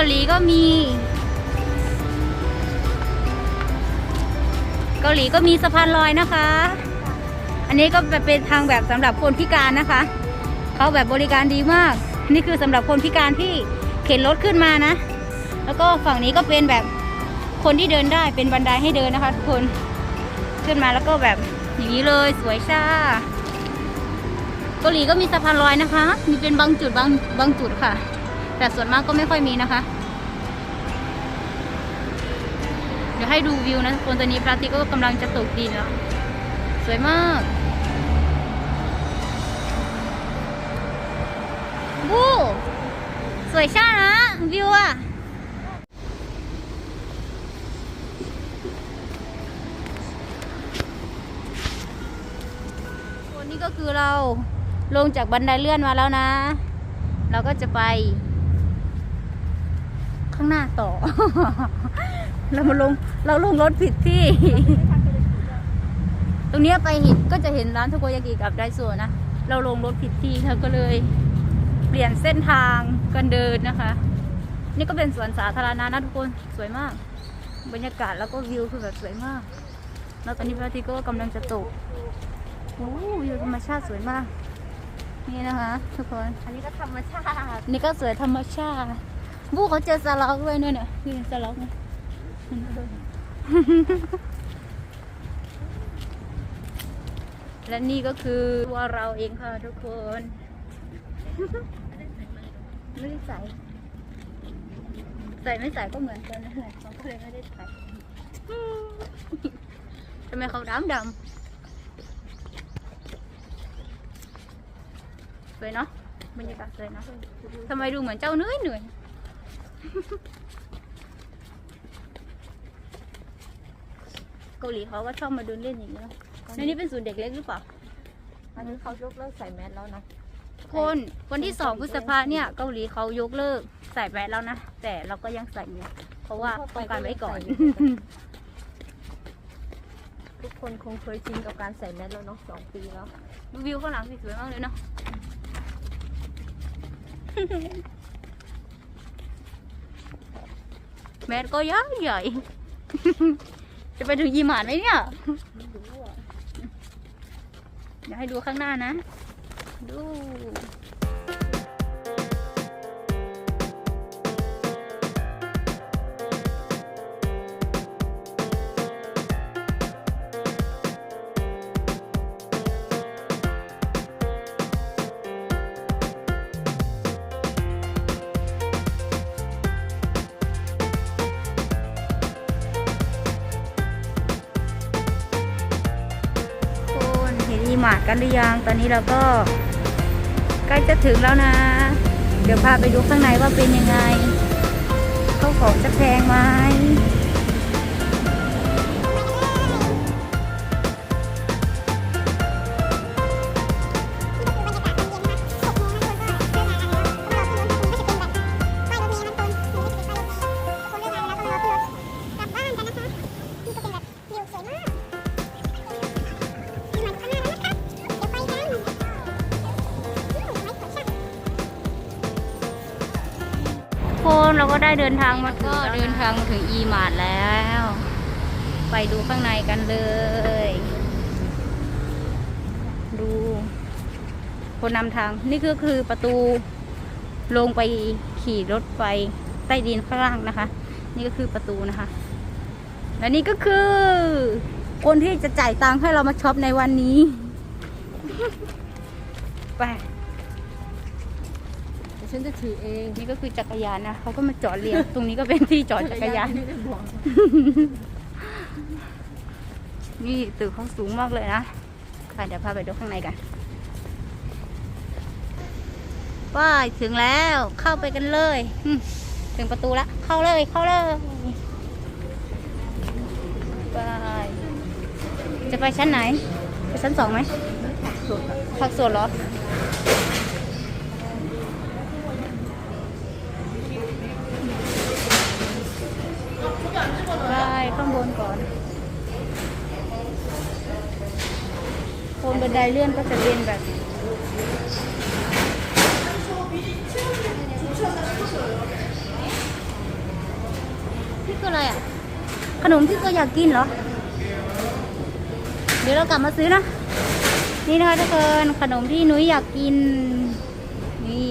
าหลีก็มี เกาหลีก็มีสะพานลอยนะคะ อันนี้ก็เป็นทางแบบสำหรับคนพิการนะคะ เขาแบบบริการดีมาก นี่คือสำหรับคนพิการที่เข็นรถขึ้นมานะ แล้วก็ฝั่งนี้ก็เป็นแบบคนที่เดินได้เป็นบันไดให้เดินนะคะ ทุกคนขึ้นมาแล้วก็แบบอย่างนี้เลยสวยช่าเกาหลีก็มีสะพานลอยนะคะ มีเป็นบางจุดบางบางจุดค่ะ แต่ส่วนมากก็ไม่ค่อยมีนะคะ เดี๋ยวให้ดูวิวนะคนตอนนี้พระอาทิตย์ก็กำลังจะตกดินแล้ว สวยมากวูสวยช่านะวิวอะวันนี้ก็คือเราลงจากบันไดเลื่อนมาแล้วนะ เราก็จะไป ข้างหน้าต่อ เรามาลงเราลงรถผิดที่ ตรงเนี้ยไปเห็นก็จะเห็นร้านทาโกยากิกับไดโซะนะ เราลงรถผิดที่เธอก็เลย เปลี่ยนเส้นทางกันเดินนะคะ นี่ก็เป็นสวนสาธารณะนะทุกคนสวยมาก บรรยากาศแล้วก็วิวคือแบบสวยมาก แล้วตอนนี้พระอาทิตย์ก็กำลังจะตกโอ้วิวธรรมชาติสวยมาก นี่นะคะ ทุกคน อันนี้ก็ธรรมชาติ นี่ก็สวยธรรมชาติ บูเขาเจอสล็อกด้วยเนี่ยเนี่ยนี่สล็อกนะและนี่ก็คือตัวเราเองค่ะทุกคน ไม่ได้ใส่ ใส่ไม่ใส่ก็เหมือนกันนั่นแหละเขาก็เลยไม่ได้ใส่ทำไมเขาดำดำสวยเนาะบรรยากาศสวยเนาะทำไมดูเหมือนเจ้าเนื่อยเหนื่อย เกาหลีเขาก็ชอบมาเดินเล่นอย่างนี้เนอะในนี้เป็นศูนย์เด็กเล็กหรือเปล่า อันนี้เขายกเลิกใส่แมสแล้วนะ คนวันที่สองพฤษภาเนี่ยเกาหลีเขายกเลิกใส่แมสแล้วนะ แต่เราก็ยังใส่อยู่เพราะว่าป้องกันไว้ก่อน ทุกคนคงเคยชินกับการใส่แมสแล้วเนาะสองปีแล้วดูวิวข้างหลังสิสวยมากเลยเนาะ แมสก็ยักษ์ใหญ่ จะไปถึงยีหมานไหมเนี่ยไม่รู้อะเดี๋ยวให้ดูข้างหน้านะ ดู มาดกันหรือยัง ตอนนี้เราก็ใกล้จะถึงแล้วนะ เดี๋ยวพาไปดูข้างในว่าเป็นยังไงเข้าของจะแพงไหม ก็ได้เดินทางมาก็เดินทางมาถึงอีมาดแล้ว ไปดูข้างในกันเลย ดู คนนำทางนี่ก็คือประตูลงไปขี่รถไฟใต้ดินข้างล่างนะคะ นี่ก็คือประตูนะคะ และนี่ก็คือ คนที่จะจ่ายตังค์ให้เรามาช็อปในวันนี้ ไป ฉันจะถือเองนี่ก็คือจักรยานนะเขาก็มาจอดเรียง ตรงนี้ก็เป็นที่จอดจักรยาน ไม่ได้ห่วงนี่ตึกเขาสูงมากเลยนะค่ะเดี๋ยวพาไปดูข้างในกัน ว้ายถึงแล้วเข้าไปกันเลยอืมถึงประตูละ เข้าเลยเข้าเลยไปจะไปชั้นไหน ไปชั้นสองไหมสุดอะผักสวนเหรอ ได้ข้างบนก่อนโคนบันไดเลื่อนก็จะเป็นแบบอะไรอะ ขนมที่ตัวอยากกินเหรอ เดี๋ยวเรากลับมาซื้อนะ นี่นะคะทุกคนขนมที่นุ้ยอยากกิน นี่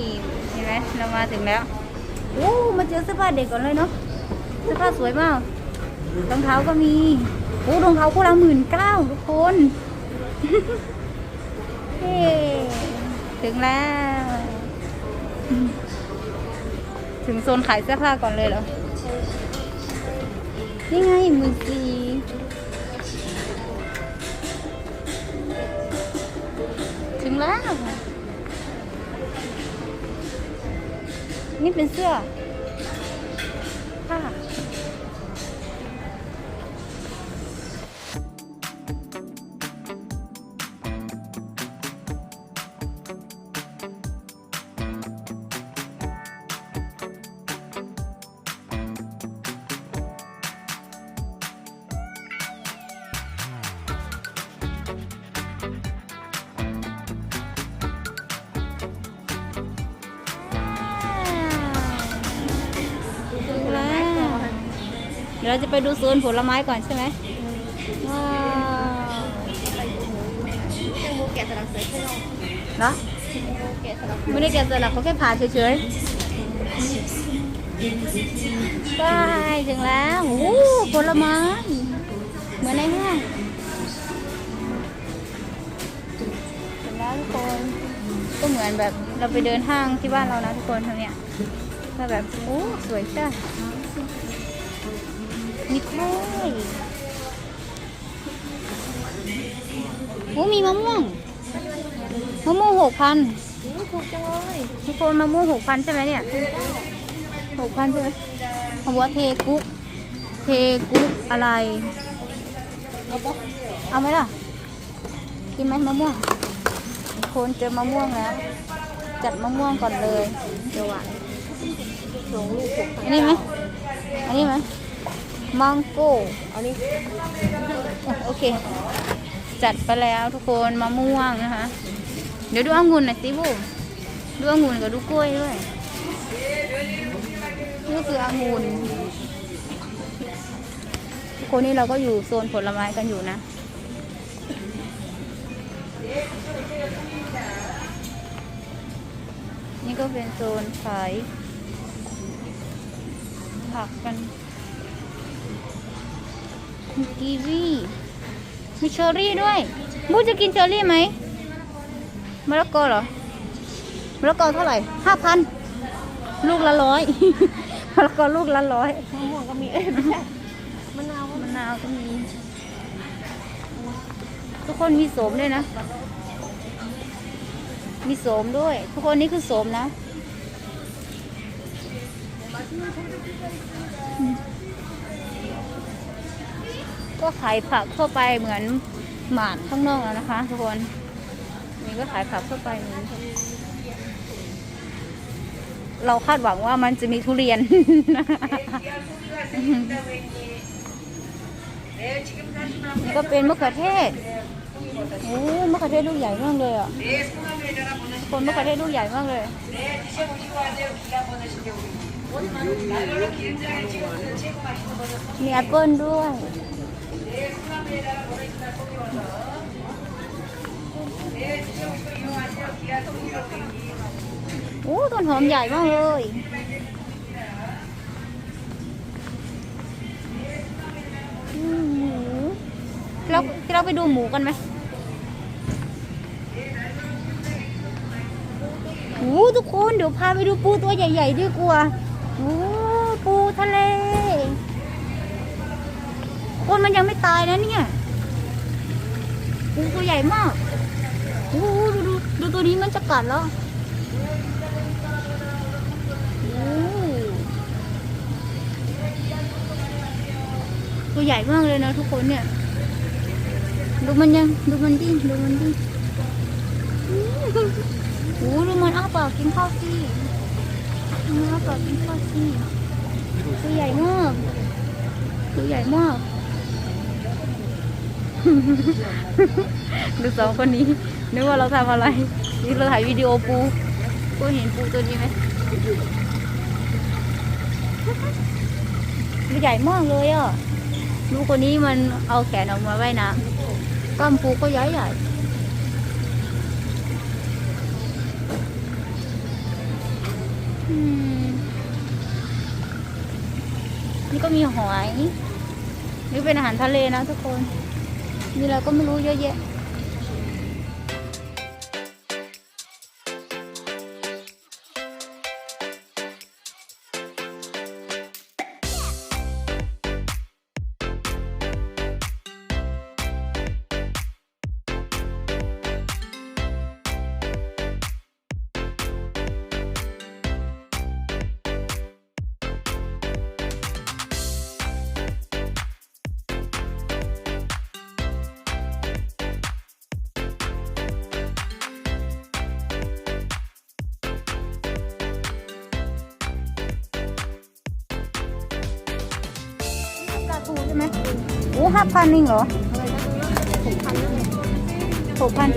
เห็นไหมเรามาถึงแล้วโอ้มาเจอเสื้อผ้าเด็กก่อนเลยเนาะเสื้อผ้าสวยมาก รองเท้าก็มีโอ้รองเท้าคู่ละหมื่นเก้าทุกคนเฮ้ถึงแล้ว ถึงโซนขายเสื้อผ้าก่อนเลยเหรอ นี่ไงหมื่นสี่ถึงแล้ว นี่เป็นเสื้อ เดี๋ยวเราจะไปดูโซนผลไม้ก่อนใช่ไหมว้าวแตงโมแกะสลักใส่ให้เราเนาะแตงโมแกะสลักไม่ได้แกะสลักเขาแค่ผ่าเฉยๆไปถึงแล้วโอ้ผลไม้เหมือนในห้างถึงแล้วทุกคนก็เหมือนแบบเราไปเดินห้างที่บ้านเรานะทุกคนทางเนี้ยก็แบบโอ้สวยจ้ะ มีกล้วยโอ้มีมะม่วง มะม่วงหกพันอู้ถูกจังเลยทุกคนมะม่วงหกพันใช่ไหมเนี่ยหกพันใช่ไหมเขาบอกว่าเทกุ๊กเทกุ๊กอะไร เอาปะเอาไหมล่ะ กินไหมมะม่วงทุกคนเจอมะม่วงแล้ว จัดมะม่วงก่อนเลยเดี๋ยวหวานสองลูกหกพัอันนี้ไหมอันนี้ไหม มังโก้เอานี้โอเค จัดไปแล้วทุกคนมะม่วงนะคะ เดี๋ยวดูองุ่นหน่อยสิบุดูองุ่นกับดูกล้วยด้วยนี่คือองุ่นทุกคนนี่เราก็อยู่โซนผลไม้กันอยู่นะนี่ก็เป็นโซนขายผักกัน มีกีวีมีเชอร์รี่ด้วยบูจะกินเชอร์รี่ไหมมะละกอเหรอมะละกอเท่าไหร่ห้าพันลูกละร้อยมะละกอลูกละร้อยมะม่วงก็มีเอ้ยไม่ใช่มะนาวมะนาวก็มี ทุกคนมีโสมด้วยนะ มีโสมด้วย ทุกคนนี่คือโสมนะ ก็ขายผักทั่วไปเหมือนหมาดข้างนอกแล้วนะคะ ทุกคนนี่ก็ขายผักทั่วไปเหมือนเราคาดหวังว่ามันจะมีทุเรียนนี่ก็เป็นมะเขือเทศโอ้มะเขือเทศลูกใหญ่มากเลยอะ คนมะเขือเทศลูกใหญ่มากเลย มีแอปเปิลด้วย โอ้ต้นหอมใหญ่มากเลย อืมหมูเราเราไปดูหมูกันไหมโอ้ทุกคนเดี๋ยวพาไปดูปูตัวใหญ่ๆดีกว่าโอ้ปูทะเล นมันยังไม่ตายนะเนี่ยปูตัวใหญ่มากโอ้ดูดูดูตัวนี้มันจะกัดแล้วตัวใหญ่มากเลยนะทุกคนเนี่ย ดูมันยัง ดูมันดิดูมันดิอื้อโอ้ดูมันอ้าปากกินข้าวสิมันอ้าปากกินข้าวสิตัวใหญ่มากตัวใหญ่มาก ดูสองคนนี้ นึกว่าเราทำอะไร นี่เราถ่ายวิดีโอปูปูเห็นปูตัวนี้ไหมใหญ่มากเลยอะลูกคนนี้มันเอาแขนออกมาไว้น้ำกล้ามปูก็ใหญ่ใหญ่นี่ก็มีหอย นี่เป็นอาหารทะเลนะทุกคน นี่เราก็ไม่ ใช่ไหมโอ้ห้าพันเองเหรอหกพัน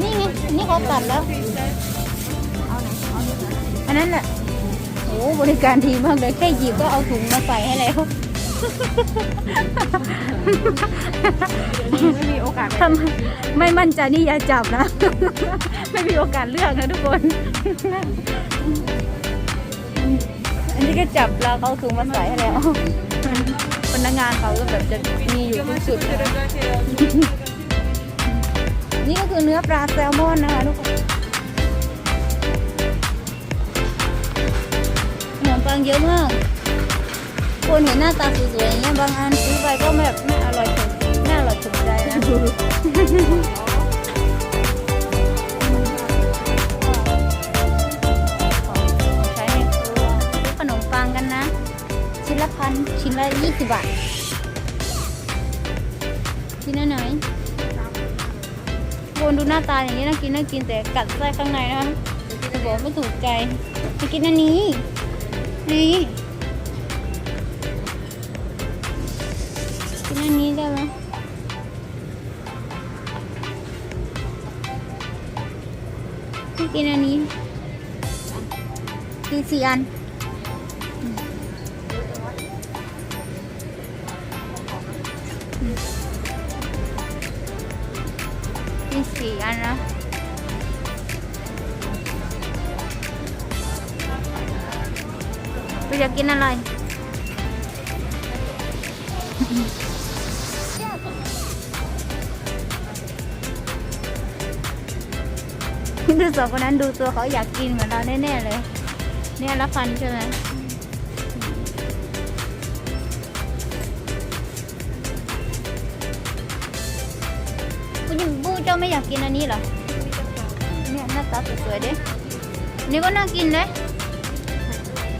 นี่ไงนี่เขาตัดแล้ว อันนั้นแหละโอ้บริการดีมากเลย แค่หยิบก็เอาถุงมาใส่ให้แล้วไม่มีโอกาสทำไมไม่มั่นใจนี่อย่าจับนะ ไม่มีโอกาสเลือกนะทุกคน อันนี้ก็จับแล้วเขาเอาถุงมาใส่ให้แล้ว พนักงานเขาก็แบบจะมีอยู่ทุกจุดนี่ก็คือเนื้อปลาแซลมอนนะคะทุกคนขนมปังเยอะมาก คนเห็นหน้าตาสวยๆอย่างเงี้ยบางอันซื้อไปก็แบบไม่อร่อยถูกไม่อร่อยถูกใจนะ สิบบาทชิ้นละไหนบนดูหน้าตาอย่างนี้น่ากินน่ากินแต่กัดไส้ข้างในนะคะจะบอกไม่ถูกใจจะกินอันนี้ นี่กินอันนี้ได้ไหมกินอันนี้ กินสี่อัน สี่อันนะเราอยากกินอะไร ดูสองคนนั้นดูตัวเขาอยากกินเหมือนเราแน่ๆเลย เนี่ยละพันใช่ไหม คุณยิมบูเจ้าไม่อยากกินอันนี้เหรอเนี่ยหน้าตาสวยๆเด้นี่ก็น่ากินเลย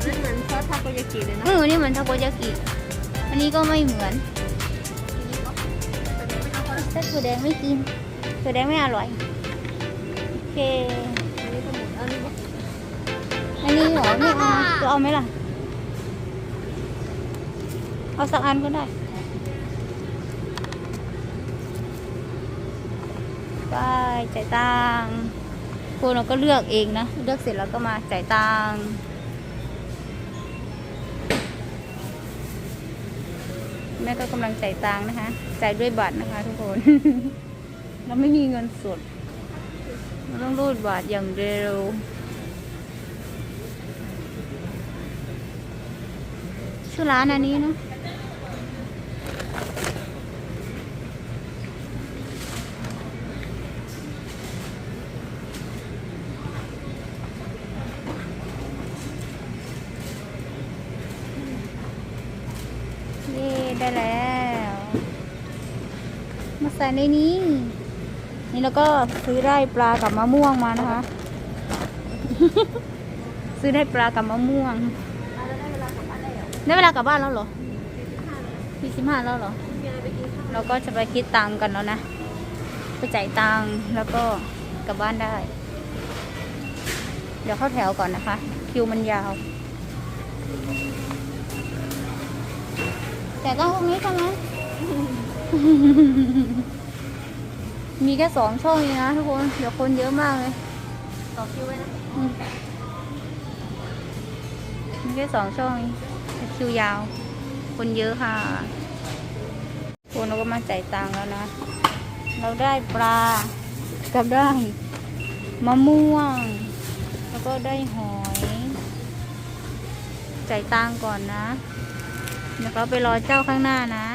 นี่เหมือนซอสทาโกยากิเลยนะเออนี่เหมือนทาโกยากิ อันนี้ก็ไม่เหมือนแต่ถั่วแดงไม่กินถั่วแดงไม่อร่อย โอเค อันนี้ก็หมดอันนี้ก็อันนี้เหรอไม่เอาจะเอาไหมล่ะ เอาสักอันก็ได้ ไปจ่ายตังค์พวกเราก็เลือกเองนะ เลือกเสร็จแล้วก็มาจ่ายตังค์แม่ก็กำลังจ่ายตังค์นะคะจ่ายด้วยบัตรนะคะทุกคน เราไม่มีเงินสดเราต้องรูดบัตรอย่างเร็วชื่อร้านอันนี้เนาะ มาใส่ในนี้ นี่แล้วก็ซื้อได้ปลากับมะม่วงมานะคะ ซื้อได้ปลากับมะม่วง ได้เวลากลับบ้านแล้วเหรอสี่สิบห้าแล้วเหรอ เราก็จะไปคิดตังกันแล้วนะ ไปจ่ายตังแล้วก็กลับบ้านได้ เดี๋ยวเข้าแถวก่อนนะคะ คิวมันยาว แต่ต้องพวกนี้ใช่ไหม มีแค่สองช่องเองนะทุกคน เดี๋ยวคนเยอะมากเลย ต่อคิวไว้นะอืมมีแค่สองช่องเองแต่คิวยาวอคนเยอะค่ะ คนเราก็มาจ่ายตังค์แล้วนะ เราได้ปลา กับได้มะม่วง แล้วก็ได้หอย จ่ายตังค์ก่อนนะ เดี๋ยวเราไปรอเจ้าข้างหน้านะ